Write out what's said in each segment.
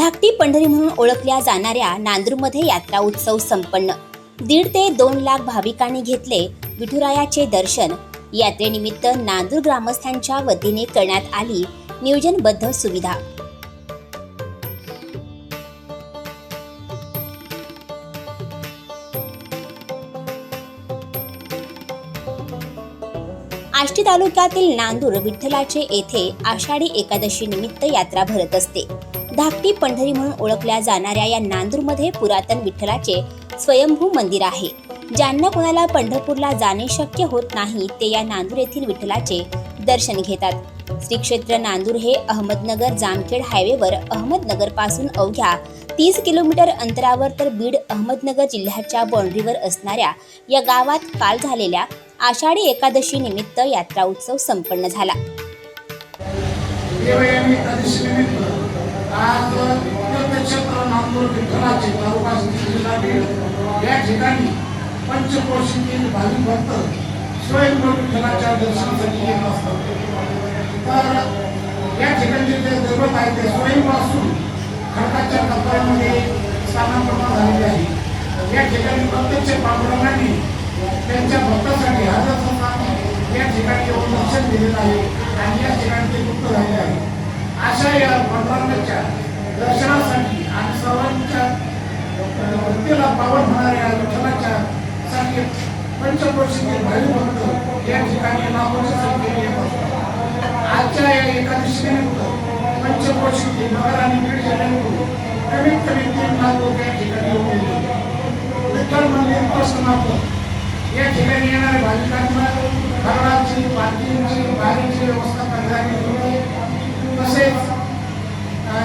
धाकटी पंढरी म्हणून ओळखल्या जाणाऱ्या नांदूरमध्ये यात्रा उत्सव संपन्न. दीड ते दोन लाख भाविकांनी घेतले विठुरायाचे दर्शन. यात्रेनिमित्त नांदूर ग्रामस्थांच्या वतीने करण्यात आली नियोजनबद्ध सुविधा. आष्टी तालुक्यातील नांदूर विठ्ठलाचे येथे आषाढी एकादशी निमित्त यात्रा भरत असते. धाकटी पंढरी म्हणून ओळखल्या जाणाऱ्या या नांदूरमध्ये पुरातन विठ्ठलाचे स्वयंभू मंदिर आहे. ज्यांना कोणाला पंढरपूरला जाणे शक्य होत नाही ते या नांदूर येथील विठ्ठलाचे दर्शन घेतात. श्री क्षेत्र नांदूर हे अहमदनगर जामखेड हायवेवर अहमदनगरपासून अवघ्या तीस किलोमीटर अंतरावर तर बीड अहमदनगर जिल्ह्याच्या बाँड्रीवर असणाऱ्या या गावात काल झालेल्या आषाढी एकादशी निमित्त यात्रा उत्सव संपन्न झाला. आज तीर्थक्षेत्र नागपूर विठ्ठलाचे तालुका जिल्हा बीड या ठिकाणी पंचकोशीतील भाविक भक्त स्वयंभू विठ्ठलाच्या दर्शनासाठी येत असतात तर या ठिकाणी जे दैवत आहे ते स्वयंभू असून खडकाच्या कपड्यामध्ये स्थानांतरण झालेले आहे या ठिकाणी प्रत्यक्ष पांडुरंगाने त्यांच्या भक्तासाठी हजर समाज या ठिकाणी येऊन दर्शन दिलेलं आहे आणि या ठिकाणी ते मुक्त झाले आहे. अशा या भगवानाच्या दर्शनासाठी आणि सर्वांच्या अं, भक्तीला पावन होणाऱ्या विठ्ठलाच्या साठी पंचकोशीतील भावी भक्त या ठिकाणी लाखोच्या संख्येने येत असतात आजच्या या एकादशीनिमित्त निमित्त नगर आणि बीड जिल्ह्यातून कमीत कमी तीन लाख लोक या ठिकाणी येऊन विठ्ठल मंदिर प्रसन्नापूर या ठिकाणी येणाऱ्या भाविकांना खरडाची पार्किंगची गाडीची व्यवस्था करण्यात आली होती. तसेच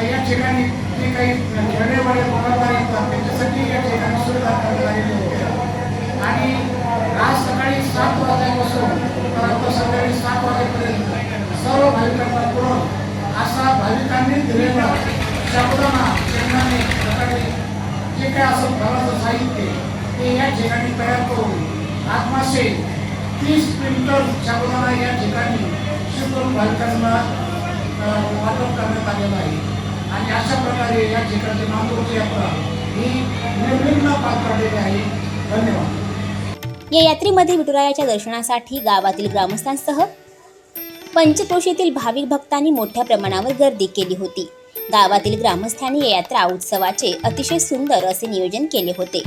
या ठिकाणी जे काही खेळणेवाले दुकानदार येतात त्यांच्यासाठी या ठिकाणी सुविधा करण्यात आलेली होती आणि आज सकाळी सात वाजल्यापासून परंतु सकाळी सात वाजेपर्यंत सर्व भाविकांना पुरवून असा भाविकांनी दिलेला शाबुदाना शेंगदाणे सकाळी जे काय असं घराचं साहित्य ते या ठिकाणी तयार करून आत्माशे तीस क्विंटल शाबुदाना या ठिकाणी शिकून भाविकांना वाटप करण्यात आलेलं आहे. आणि अशा प्रकारे या क्षेत्राची नांदूरची यात्रा ही निर्विघ्न पार पाडलेली आहे. धन्यवाद. या यात्रेमध्ये विठुरायाच्या दर्शनासाठी गावातील ग्रामस्थांसह पंचक्रोशीतील भाविक भक्तांनी मोठ्या प्रमाणावर गर्दी केली होती. गावातील ग्रामस्थांनी या यात्रा उत्सवाचे अतिशय सुंदर असे नियोजन केले होते.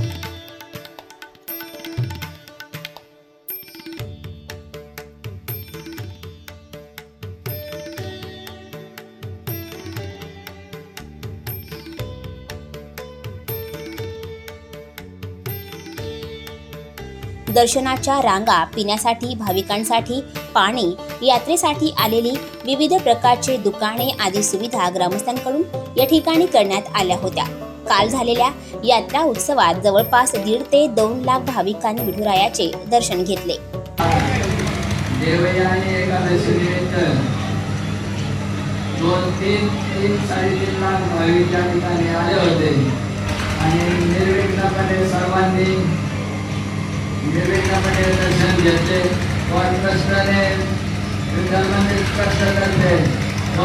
दर्शनाच्या रांगा पिण्यासाठी भाविकांसाठी पाणी यात्रेसाठी आलेली विविध प्रकारचे दुकाने आदी सुविधा ग्रामस्थांकडून या ठिकाणी करण्यात आल्या होत्या. काल झालेल्या यात्रा उत्सवात जवळपास दीड ते दोन लाख भाविकांनी विठुरायाचे दर्शन घेतले. दोन तीन तीन साडेतीन लाख भाविक त्या ठिकाणी आले होते. आणि निर्विघ्नपणे सर्वांनी विवेकामध्ये दर्शन घेते. व कष्टाने विठ्ठल मंदिर कष्ट करते. व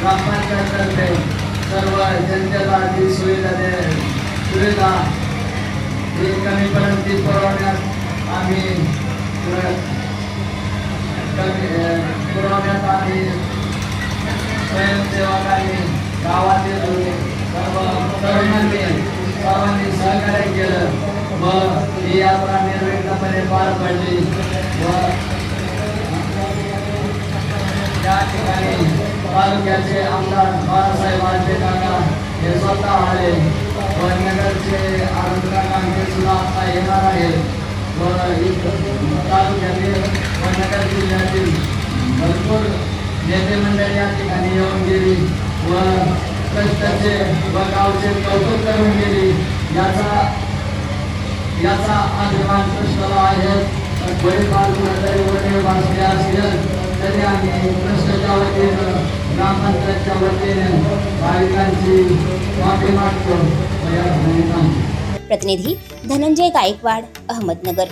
ग्रामपंचायततर्फे सर्व जनतेला जी सुविधा दे सुविधा ही कमीपर्यंत ती पुरवण्यात आम्ही पुरवण्यात आम्ही स्वयंसेवकांनी गावातील सर्व तरुणांनी सर्वांनी सहकार्य केलं. व ही यात्रा निर्विघ्नपणे पार पडली व त्या ठिकाणी तालुक्याचे आमदार बाळासाहेब आळते काका हे स्वतः आले व नगरचे आनंद हे सुद्धा आता येणार आहे व इथं तालुक्यातील व नगर जिल्ह्यातील भरपूर नेते मंडळी या ठिकाणी येऊन गेली व कष्टाचे व गावचे कौतुक करून याचा अभिमान कृष्णाला आहे वडीलबाल कुठेतरी वडील भासले असेल तरी आम्ही कृष्णाच्या वतीनं ग्रामपंचायतच्या वतीने भाविकांची माफी मागतो. या प्रतिनिधी धनंजय गायकवाड अहमदनगर.